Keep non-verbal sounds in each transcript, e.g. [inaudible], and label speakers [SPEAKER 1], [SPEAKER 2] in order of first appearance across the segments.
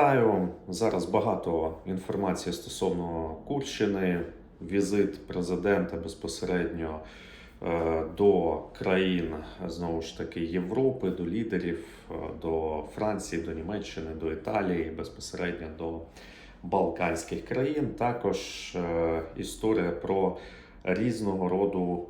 [SPEAKER 1] Вітаю зараз багато інформації стосовно Курщини, візит президента безпосередньо е, до країн знову ж таки Європи, до лідерів, е, до Франції, до Німеччини, до Італії, безпосередньо до Балканських країн. Також е, історія про різного роду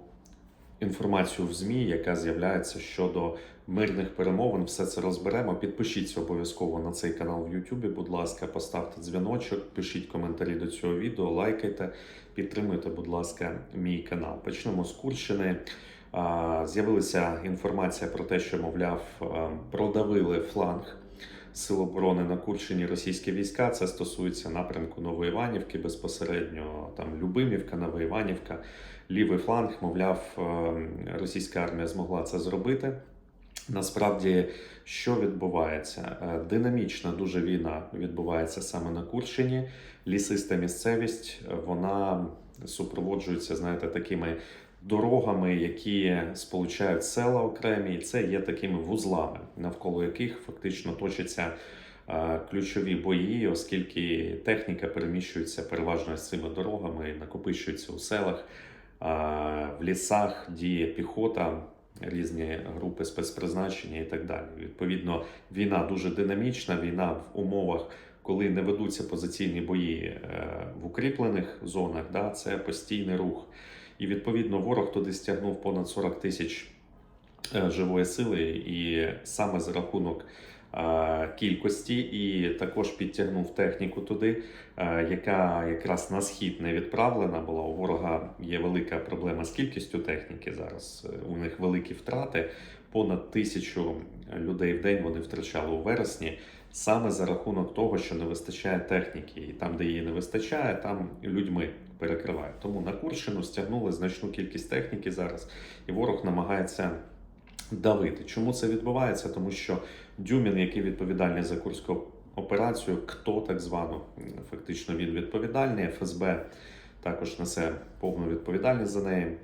[SPEAKER 1] інформацію в ЗМІ, яка з'являється щодо мирних перемовин. Все це розберемо. Підпишіться обов'язково на цей канал в Ютубі. Будь ласка, поставте дзвіночок, пишіть коментарі до цього відео, лайкайте, підтримуйте, будь ласка, мій канал. Почнемо з Курщини. З'явилася інформація про те, що, мовляв, продавили фланг. Сил оборони на Курщині російські війська. Це стосується напрямку Новоіванівки, безпосередньо там Любимівка, Новоіванівка, лівий фланг. Мовляв, російська армія змогла це зробити. Насправді, що відбувається? Е, Динамічна дуже війна відбувається саме на Курщині. Лісиста місцевість е, вона супроводжується, знаєте, такими дорогами, які сполучають села окремі, і це є такими вузлами, навколо яких фактично точаться е, ключові бої, оскільки техніка переміщується переважно з цими дорогами, накопичується у селах, в лісах діє піхота. Різні групи спецпризначення і так далі. Відповідно, війна дуже динамічна. Війна в умовах, коли не ведуться позиційні бої е, в укріплених зонах, да, це постійний рух. І відповідно ворог туди стягнув понад 40 тисяч е, живої сили, і саме за рахунок кількості, і також підтягнув техніку туди, е, яка якраз на схід не відправлена була. У ворога є велика проблема з кількістю техніки зараз. Е, У них великі втрати. Понад тисячу людей в день вони втрачали у вересні. Саме за рахунок того, що не вистачає техніки, і там, де її не вистачає, там людьми перекривають. Тому на Курщину стягнули значну кількість техніки зараз, і ворог намагається давити. Чому це відбувається? Тому що Дюмін, який відповідальний за курську операцію, хто так звану, фактично він відповідальний. ФСБ також несе повну відповідальність за неї.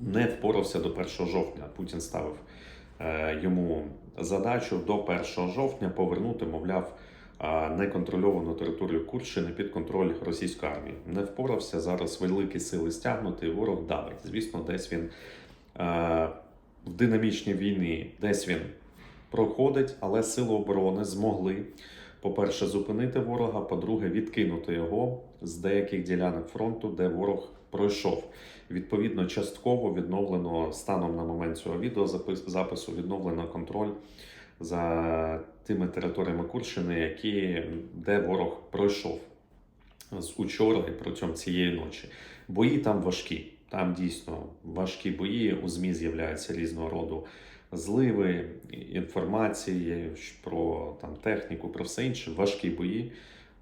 [SPEAKER 1] Не впорався до 1 жовтня. Путін ставив е, йому задачу до 1 жовтня повернути, мовляв, е, неконтрольовану територію Курщини під контроль російської армії. Не впорався зараз великі сили стягнути, ворог давить. Звісно, десь він е, в динамічній війні, десь він проходить, але сили оборони змогли. По-перше, зупинити ворога, по-друге, відкинути його з деяких ділянок фронту, де ворог пройшов. Відповідно, частково відновлено станом на момент цього відеозапису відновлено контроль за тими територіями Курщини, які, де ворог пройшов з учора і протягом цієї ночі. Бої там важкі. Там дійсно важкі бої. У ЗМІ з'являються різного роду зливи, інформації про там техніку, про все інше. Важкі бої.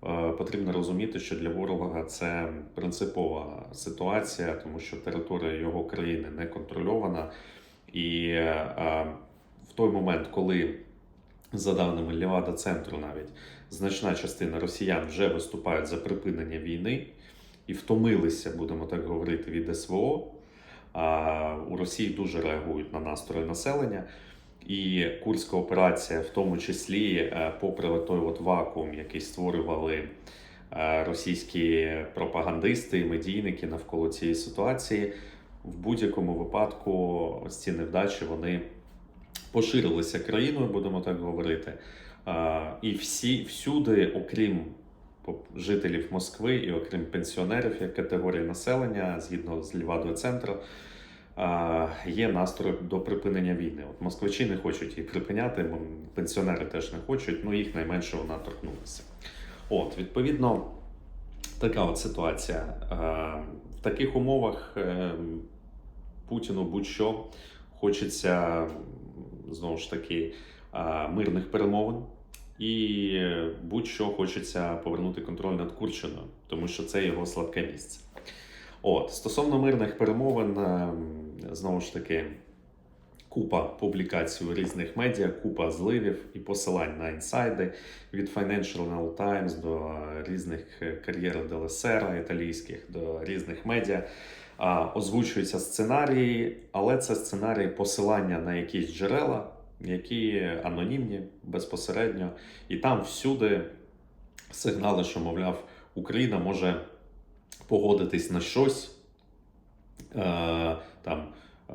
[SPEAKER 1] Е, Потрібно розуміти, що для ворога це принципова ситуація, тому що територія його країни не контрольована. І е, в той момент, коли за даними Лівада центру, навіть значна частина росіян вже виступають за припинення війни і втомилися, будемо так говорити, від СВО. У Росії дуже реагують на настрої населення. І курська операція, в тому числі, е, попри той от вакуум, який створювали е, російські пропагандисти і медійники навколо цієї ситуації, в будь-якому випадку ось ці невдачі вони поширилися країною, будемо так говорити. І всі всюди, окрім жителів Москви і окрім пенсіонерів як категорії населення, згідно з Лівадою центру, є настрой до припинення війни. От москвичі не хочуть її припиняти, пенсіонери теж не хочуть, ну їх найменше вона торкнулася. От, відповідно, така от ситуація. В таких умовах е, Путіну будь-що хочеться знову ж таки мирних перемовин. І будь-що хочеться повернути контроль над Курщиною, тому що це його слабке місце. От, стосовно мирних перемовин, е, знову ж таки, купа публікацій у різних медіа, купа зливів і посилань на інсайди від Financial Times до різних е, кар'єр Делесера італійських, до різних медіа. Озвучуються сценарії, але це сценарії посилання на якісь джерела, які анонімні безпосередньо, і там всюди сигнали, що, мовляв, Україна може погодитись на щось, е, там, е,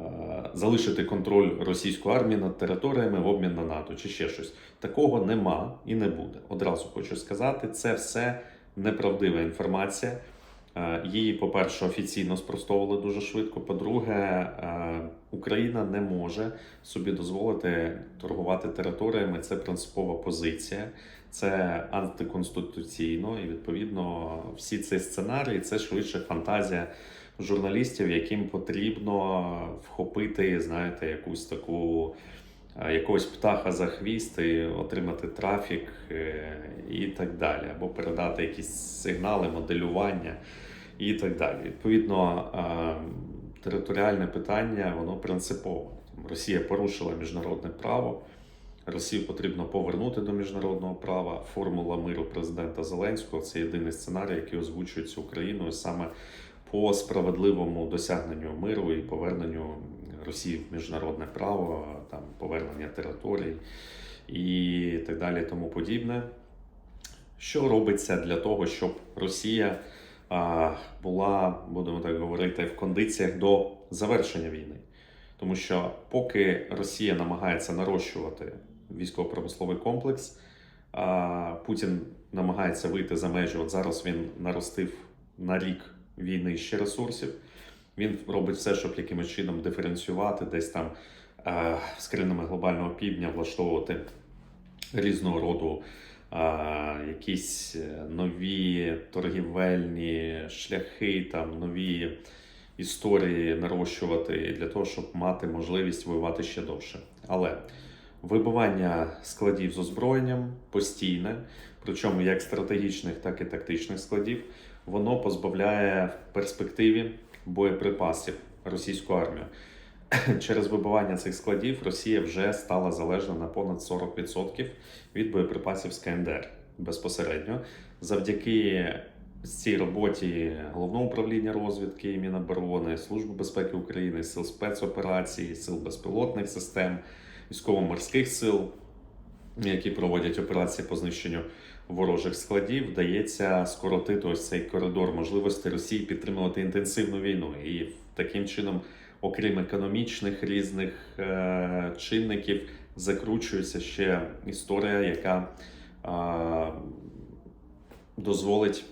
[SPEAKER 1] залишити контроль російської армії над територіями в обмін на НАТО чи ще щось. Такого нема і не буде. Одразу хочу сказати, це все неправдива інформація. Е, Її, по-перше, офіційно спростовували дуже швидко. По-друге, е, Україна не може собі дозволити торгувати територіями. Це принципова позиція, це антиконституційно, і відповідно всі ці сценарії це швидше фантазія журналістів, яким потрібно вхопити, знаєте, якусь таку. Е, Якогось птаха за хвіст і отримати трафік е, і так далі, або передати якісь сигнали, моделювання і так далі. Відповідно, е, територіальне питання воно принципове. Росія порушила міжнародне право. Росію потрібно повернути до міжнародного права. Формула миру президента Зеленського це єдиний сценарій, який озвучується Україною саме по справедливому досягненню миру і поверненню Росії в міжнародне право, там повернення територій і так далі, тому подібне. Що робиться для того, щоб Росія була, будемо так говорити, в кондиціях до завершення війни? Тому що поки Росія намагається нарощувати військово-промисловий комплекс, Путін намагається вийти за межі. От зараз він наростив на рік війни ще ресурсів. Він робить все, щоб якимось чином диференціювати, десь там е, з країнами глобального півдня влаштовувати різного роду е, якісь е, нові торгівельні шляхи, там нові історії нарощувати для того, щоб мати можливість воювати ще довше. Але вибивання складів з озброєнням постійне, причому як стратегічних, так і тактичних складів, воно позбавляє в перспективі боєприпасів російську армію. [clears throat] Через вибивання цих складів Росія вже стала залежна на понад 40% від боєприпасів з КНДР безпосередньо. Завдяки цій роботі головного управління розвідки Міноборони, Служби безпеки України, сил спецоперацій, сил безпілотних систем, військово-морських сил, які проводять операції по знищенню ворожих складів, вдається скоротити ось цей коридор можливості Росії підтримувати інтенсивну війну. І таким чином, окрім економічних різних е- чинників, закручується ще історія, яка е- дозволить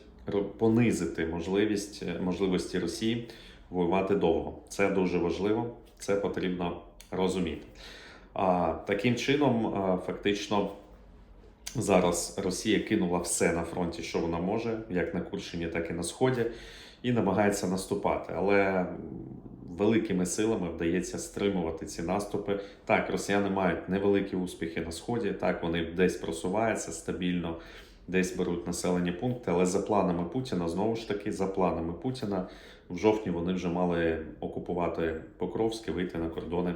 [SPEAKER 1] понизити можливість, можливості Росії воювати довго. Це дуже важливо, це потрібно розуміти. А, таким чином, а, фактично, зараз Росія кинула все на фронті, що вона може, як на Курщині, так і на Сході, і намагається наступати. Але великими силами вдається стримувати ці наступи. Так, росіяни мають невеликі успіхи на Сході, так, вони десь просуваються стабільно, десь беруть населені пункти, але за планами Путіна, знову ж таки, за планами Путіна, в жовтні вони вже мали окупувати Покровське, вийти на кордони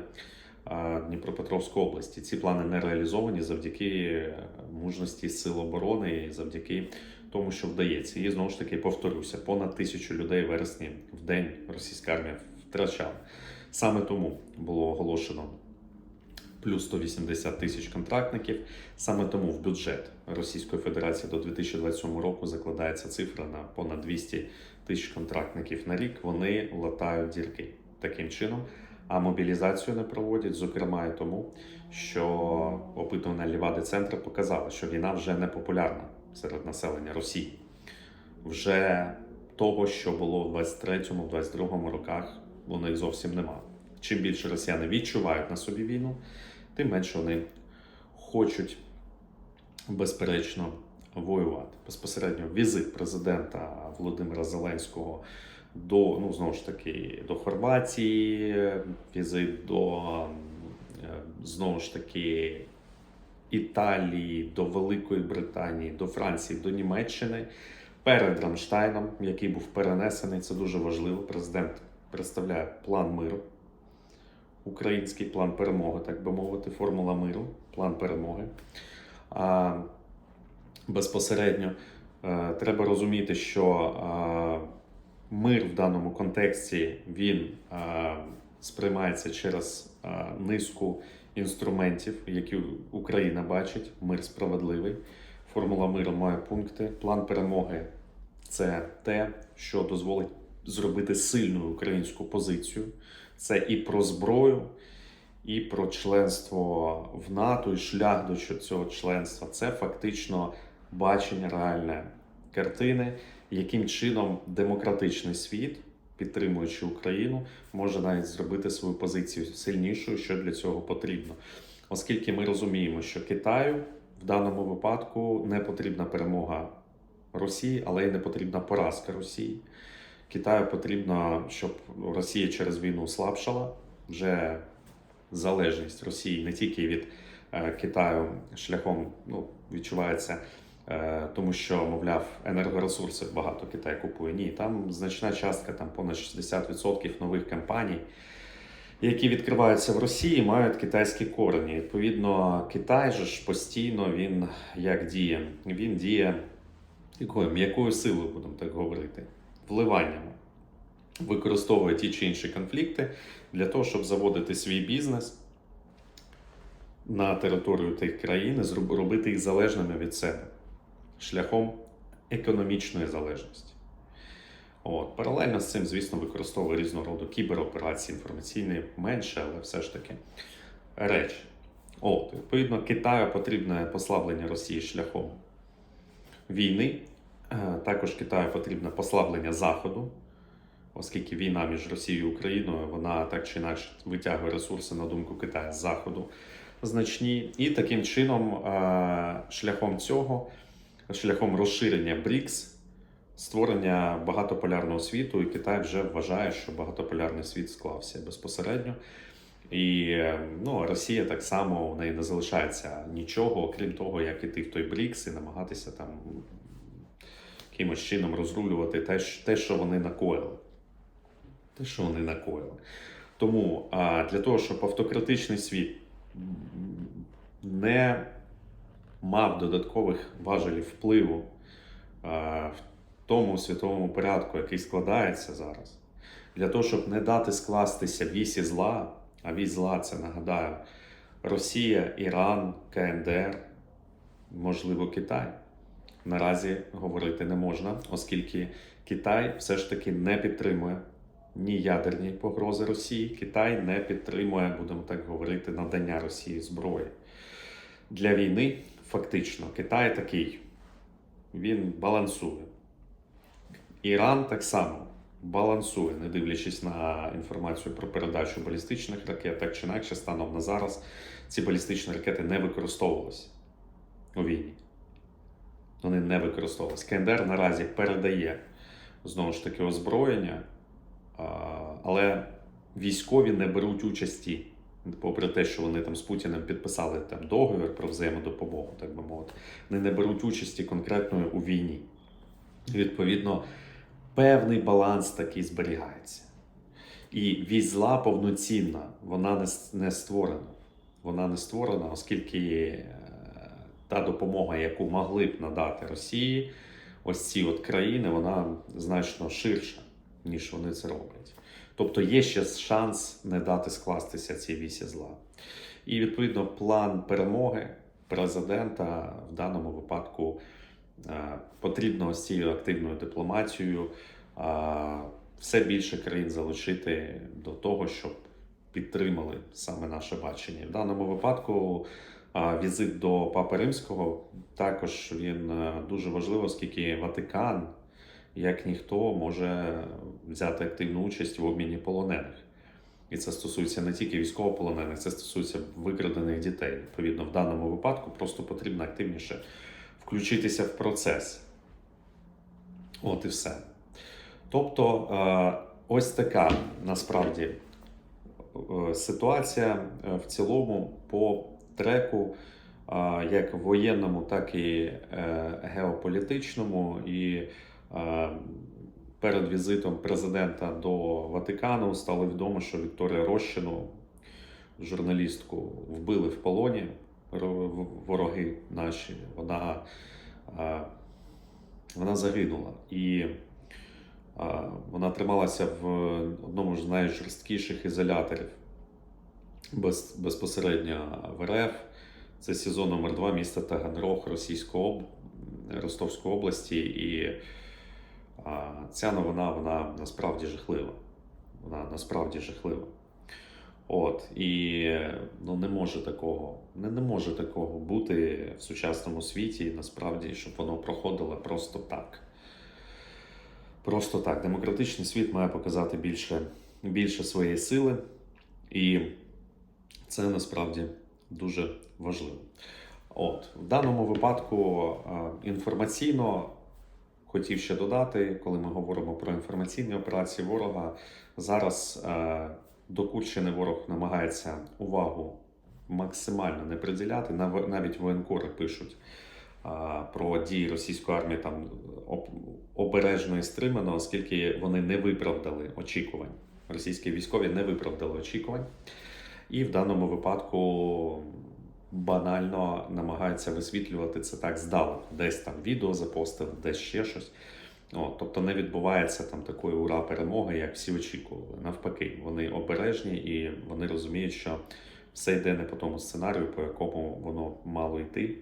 [SPEAKER 1] Дніпропетровської області. Ці плани не реалізовані завдяки е, мужності сил оборони і завдяки тому, що вдається. І знову ж таки повторюся: понад тисячу людей вересні в день російська армія втрачала. Саме тому було оголошено плюс 180 тисяч контрактників. Саме тому в бюджет Російської Федерації до 2027 року закладається цифра на понад 200 тисяч контрактників на рік. Вони латають дірки таким чином, а мобілізацію не проводять, зокрема і тому, що опитування Лівади центру показало, що війна вже не популярна серед населення Росії. Вже того, що було в 23-22 роках, у них зовсім нема. Чим більше росіяни відчувають на собі війну, тим менше вони хочуть безперечно воювати. Безпосередньо візит президента Володимира Зеленського до ну знову ж таки до Хорватії, візит до е, знову ж таки Італії, до Великої Британії, до Франції, до Німеччини перед Рамштайном, який був перенесений. Це дуже важливо. Президент представляє план миру. Український план перемоги, так би мовити, формула миру, план перемоги. А, безпосередньо е, треба розуміти, що е, мир в даному контексті він е, сприймається через е, низку інструментів, які Україна бачить. Мир справедливий. Формула миру має пункти. План перемоги це те, що дозволить зробити сильну українську позицію. Це і про зброю, і про членство в НАТО, і шлях до цього членства. Це фактично бачення реальне картини, яким чином демократичний світ, підтримуючи Україну, може навіть зробити свою позицію сильнішою, що для цього потрібно. Оскільки ми розуміємо, що Китаю в даному випадку не потрібна перемога Росії, але й не потрібна поразка Росії. Китаю потрібно, щоб Росія через війну слабшала. Вже залежність Росії не тільки від е, Китаю шляхом ну, відчувається, тому що, мовляв, енергоресурси багато Китай купує. Ні, там значна частка, там понад 60% нових компаній, які відкриваються в Росії, мають китайські корені. Відповідно, Китай же ж постійно він як діє? Він діє якою м'якою силою, будемо так говорити, вливаннями. Використовує ті чи інші конфлікти для того, щоб заводити свій бізнес на територію тих країн, робити їх залежними від себе шляхом економічної залежності. От. Паралельно з цим, звісно, використовує різного роду кібероперації, інформаційні менше, але все ж таки речі. От, відповідно, Китаю потрібне послаблення Росії шляхом війни. Е, Також Китаю потрібне послаблення Заходу, оскільки війна між Росією і Україною вона так чи інакше витягує ресурси на думку Китаю з Заходу значні. І таким чином, е, шляхом цього, шляхом розширення БРІКС, створення багатополярного світу, і Китай вже вважає, що багатополярний світ склався безпосередньо. І ну, Росія так само у неї не залишається нічого, окрім того, як іти в той БРІКС і намагатися там якимось чином розрулювати те, те, що вони накоїли. Те, що вони накоїли. Тому а, для того, щоб автократичний світ не мав додаткових важелів впливу а, в тому світовому порядку, який складається зараз, для того, щоб не дати скластися вісі зла, а вісь зла це нагадаю, Росія, Іран, КНДР, можливо, Китай. Наразі говорити не можна, оскільки Китай все ж таки не підтримує ні ядерні погрози Росії. Китай не підтримує, будемо так говорити, надання Росії зброї. Для війни фактично Китай такий, він балансує. Іран так само балансує, не дивлячись на інформацію про передачу балістичних ракет, так чи інакше, станом на зараз ці балістичні ракети не використовувалися у війні. Вони не використовувалися. КНДР наразі передає знову ж таки озброєння, але військові не беруть участі, попри те, що вони там з Путіним підписали там договір про взаємодопомогу, так би мовити, вони не беруть участі конкретної у війні. Відповідно, певний баланс такий зберігається. І вісь зла повноцінна, вона не, створена. Вона не створена, оскільки е, та допомога, яку могли б надати Росії, ось ці от країни, вона значно ширша, ніж вони це роблять. Тобто є ще шанс не дати скластися цій вісі зла. І відповідно план перемоги президента в даному випадку е, потрібно ось цією активною дипломатією е, все більше країн залучити до того, щоб підтримали саме наше бачення. В даному випадку візит до Папи Римського також він е, дуже важливий, оскільки Ватикан, як ніхто, може взяти активну участь в обміні полонених. І це стосується не тільки військовополонених, це стосується викрадених дітей. Відповідно, в даному випадку просто потрібно активніше включитися в процес. От і все. Тобто, е, ось така насправді е, ситуація е, в цілому по треку, як воєнному, так і геополітичному. І перед візитом президента до Ватикану стало відомо, що Вікторія Рощину, журналістку, вбили в полоні вороги наші. Вона, вона загинула. І Вона трималася в одному з найжорсткіших ізоляторів без, безпосередньо в РФ. Це сезон номер 2 міста Таганрог Російської. Ростовської області. І ця новина вона насправді жахлива. Вона насправді жахлива. От, і ну, не може такого, не, не може такого бути в сучасному світі, насправді, щоб воно проходило просто так. Просто так. Демократичний світ має показати більше, більше своєї сили, і це насправді дуже важливо. От, в даному випадку е, інформаційно хотів ще додати, коли ми говоримо про інформаційні операції ворога, зараз е, до Курщини ворог намагається увагу максимально не приділяти. Навіть воєнкори пишуть а, про дії російської армії там об- обережно і стримано, оскільки вони не виправдали очікувань. Російські військові не виправдали очікувань. І в даному випадку банально намагаються висвітлювати це так здалеку. Десь там відео запостили, десь ще щось. О, тобто не відбувається там такої ура перемоги, як всі очікували. Навпаки, вони обережні і вони розуміють, що все йде не по тому сценарію, по якому воно мало йти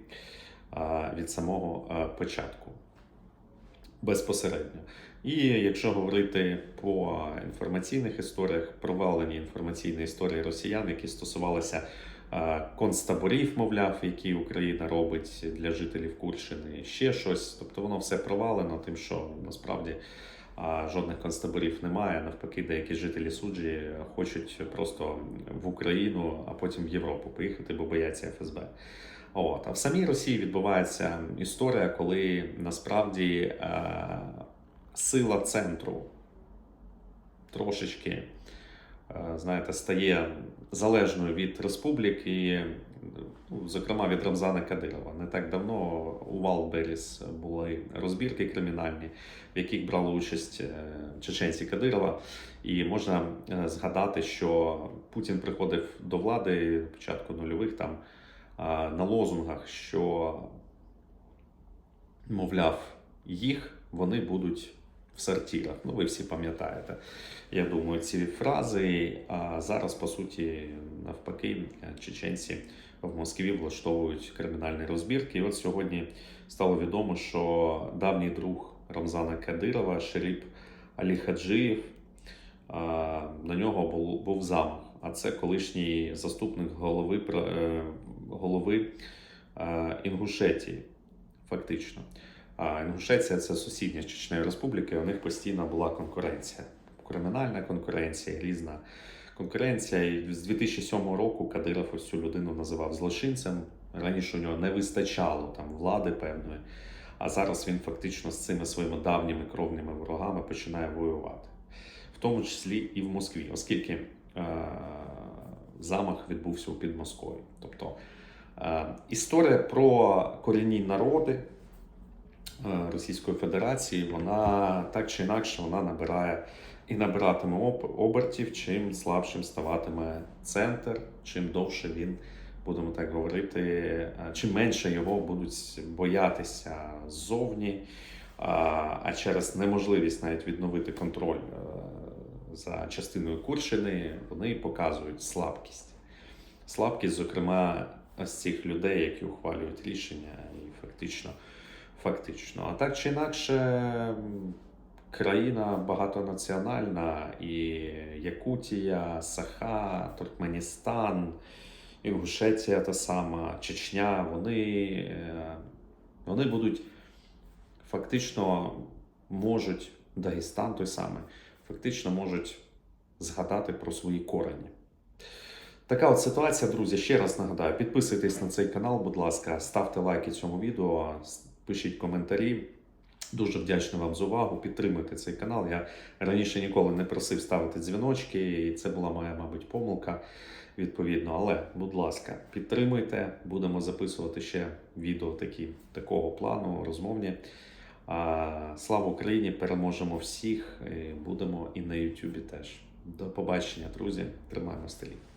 [SPEAKER 1] а, від самого початку. Безпосередньо. І якщо говорити по інформаційних історіях, провалені інформаційні історії росіян, які стосувалися концтаборів, мовляв, які Україна робить для жителів Курщини, ще щось. Тобто воно все провалено, тим, що насправді жодних концтаборів немає. Навпаки, деякі жителі суджі хочуть просто в Україну, а потім в Європу поїхати, бо бояться ФСБ. От. А в самій Росії відбувається історія, коли насправді е, сила центру трошечки, знаєте, стає залежною від республік і, ну, зокрема, від Рамзана Кадирова. Не так давно у Валберіс були розбірки кримінальні, в яких брали участь е, чеченці Кадирова. І можна е, згадати, що Путін приходив до влади початку нульових там на лозунгах, що, мовляв, їх вони будуть в сортирах. Ну, ви всі пам'ятаєте, я думаю, ці фрази. А зараз, по суті, навпаки, чеченці в Москві влаштовують кримінальні розбірки. І от сьогодні стало відомо, що давній друг Рамзана Кадирова, Шеріп Алі Хаджиєв, на нього був, замах. А це колишній заступник голови, е, голови е, Інгушетії, фактично. А Інгушетія це сусідня з Чечної Республіки. У них постійно була конкуренція. Кримінальна конкуренція, різна конкуренція. І з 2007 року Кадиров ось цю людину називав злочинцем. Раніше у нього не вистачало там влади певної. А зараз він фактично з цими своїми давніми кровними ворогами починає воювати, в тому числі і в Москві, оскільки е, замах відбувся у Підмосков'ї. Тобто е, історія про корінні народи Російської Федерації, вона так чи інакше вона набирає і набиратиме об- обертів, чим слабшим ставатиме центр, чим довше він, будемо так говорити, е, чим менше його будуть боятися ззовні, а а через неможливість навіть відновити контроль е, за частиною Курщини, вони показують слабкість. Слабкість, зокрема, з цих людей, які ухвалюють рішення, і фактично, фактично. А так чи інакше, країна багатонаціональна, і Якутія, Саха, Туркменістан, Інгушетія та сама, Чечня, вони, е, вони будуть фактично можуть, Дагестан той самий, фактично можуть згадати про свої корені. Така от ситуація, друзі. Ще раз нагадаю, підписуйтесь на цей канал, будь ласка, ставте лайки цьому відео, пишіть коментарі. Дуже вдячний вам за увагу. Підтримуйте цей канал. Я раніше ніколи не просив ставити дзвіночки, і це була моя, мабуть, помилка відповідно. Але, будь ласка, підтримуйте. Будемо записувати ще відео такі, такого плану, розмовні. А, слава Україні! Переможемо всіх. і Будемо і на Ютубі теж. До побачення, друзі. Тримаємо стрій.